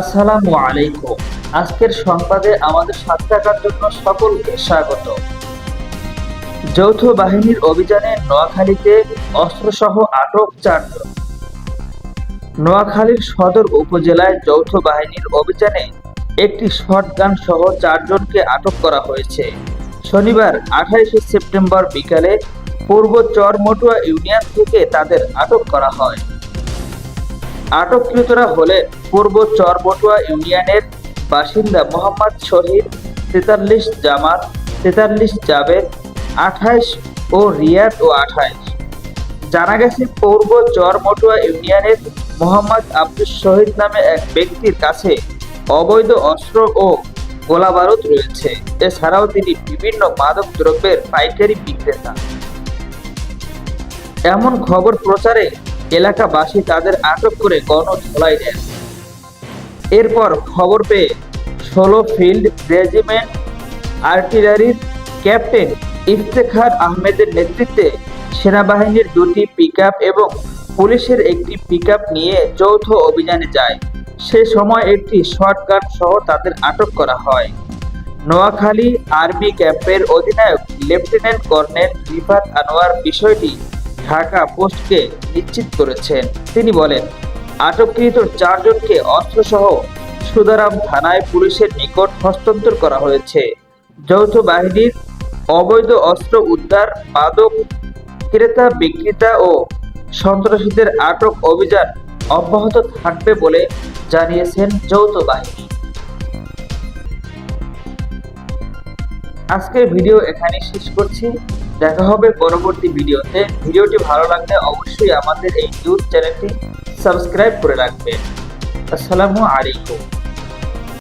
আসসালামু আলাইকুম। আজকের সংবাদে আমাদের সাথে থাকার জন্য সকলকে স্বাগত। যৌথ বাহিনীর অভিযানে নোয়াখালীতে অস্ত্রসহ আটক চারজন। নোয়াখালীর সদর উপজেলায় যৌথ বাহিনীর অভিযানে একটি শটগান সহ চারজনকে আটক করা হয়েছে। শনিবার, আঠাইশে সেপ্টেম্বর বিকালে পূর্ব চরমটুয়া ইউনিয়ন থেকে তাদের আটক করা হয়। আটককৃতরা হলেন পূর্ব চরবটুয়া ইউনিয়নের বাসিন্দা মোহাম্মদ শহীদ, তেতাল্লিশ জামাল তেতাল্লিশ জাবেদ আঠাইশ ও রিয়াদ ও আঠাইশ। জানা গেছে পূর্ব চরমটুয়া ইউনিয়নের মোহাম্মদ আব্দুল শহীদ নামে এক ব্যক্তির কাছে অবৈধ অস্ত্র ও গোলাবারুদ রয়েছে। এছাড়াও তিনি বিভিন্ন মাদক দ্রব্যের পাইকারি বিক্রেতা। এমন খবর প্রচারে এলাকাবাসী তাদের আটক করে গণধোলাই দেন। এরপর খবর পেয়ে ষোলো ফিল্ড রেজিমেন্ট আর্টিলারির ক্যাপ্টেন ইফতেখার আহমেদের নেতৃত্বে সেনাবাহিনীর দুটি পিকআপ এবং পুলিশের একটি পিকআপ নিয়ে যৌথ অভিযানে যায়। সে সময় একটি শটগান সহ তাদের আটক করা হয়। নোয়াখালী আর্মি ক্যাম্পের অধিনায়ক লেফটেন্যান্ট কর্নেল রিফাত আনোয়ার বিষয়টি ঢাকা পোস্টকে নিশ্চিত করেছেন। তিনি বলেন, আটককৃত চারজনকে অস্ত্রসহ সুদারাম থানায় পুলিশের নিকট হস্তান্তর করা হয়েছে। যৌথ বাহিনীর অবৈধ অস্ত্র উদ্ধার, মাদক, ক্রেতা বিক্রেতা ও সন্ত্রাসীদের আটক অভিযান অব্যাহত থাকবে বলে জানিয়েছেন যৌথ বাহিনী। আজকের ভিডিও এখানে শেষ করছি। দেখা হবে পরবর্তী ভিডিওতে। ভিডিওটি ভালো লাগলে অবশ্যই আমাদের এই ইউটিউব চ্যানেলটি সাবস্ক্রাইব করে রাখবেন। আসসালামু আলাইকুম।